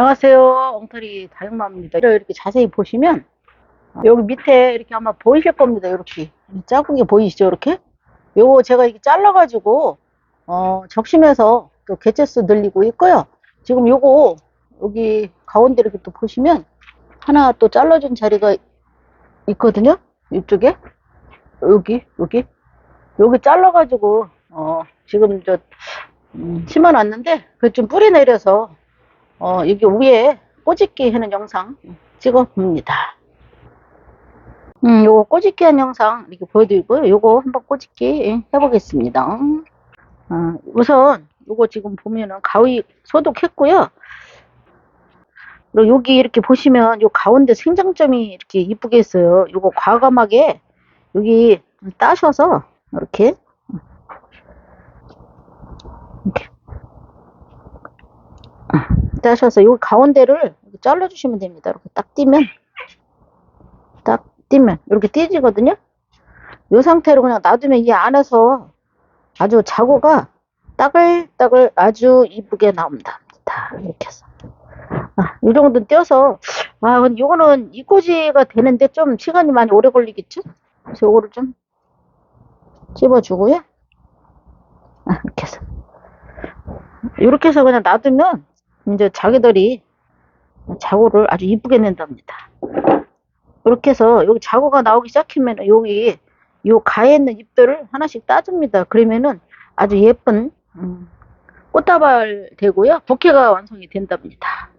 안녕하세요. 엉터리 다육맘입니다. 이렇게 자세히 보시면 여기 밑에 이렇게 아마 보이실 겁니다. 이렇게 게 보이시죠? 이렇게 요거 제가 이렇게 잘라가지고 어, 적심해서 또 개체수 늘리고 있고요. 지금 요거 여기 가운데 이렇게 또 보시면 하나 또 잘라준 자리가 있거든요. 이쪽에 여기 여기 여기 잘라가지고 어, 지금 저 음, 심어놨는데 그 좀 뿌리 내려서 어, 여기 위에 꼬집기 하는 영상 찍어 봅니다. 음, 요거 꼬집기 한 영상 이렇게 보여드리고요. 요거 한번 꼬집기 해보겠습니다. 어, 우선 요거 지금 보면은 가위 소독했고요. 그리고 여기 이렇게 보시면 요 가운데 생장점이 이렇게 이쁘게 있어요. 요거 과감하게 여기 따셔서 이렇게 이렇게 따셔서 요 가운데를 잘라주시면 됩니다. 이렇게 딱 띄면 딱 띄면 이렇게 띄지거든요. 요 상태로 그냥 놔두면 이 안에서 아주 자구가 따글따글 아주 이쁘게 나옵니다. 다 이렇게 해서 아, 이 정도 띄어서 아, 요거는 이꼬지가 되는데 좀 시간이 많이 오래 걸리겠죠? 그래서 요거를 좀 찝어주고요. 아, 이렇게 해서 이렇게 해서 그냥 놔두면 이제 자기들이 자구를 아주 이쁘게 낸답니다. 이렇게 해서 여기 자구가 나오기 시작하면 여기 요 가에 있는 잎들을 하나씩 따줍니다. 그러면은 아주 예쁜 음, 꽃다발 되고요. 부케가 완성이 된답니다.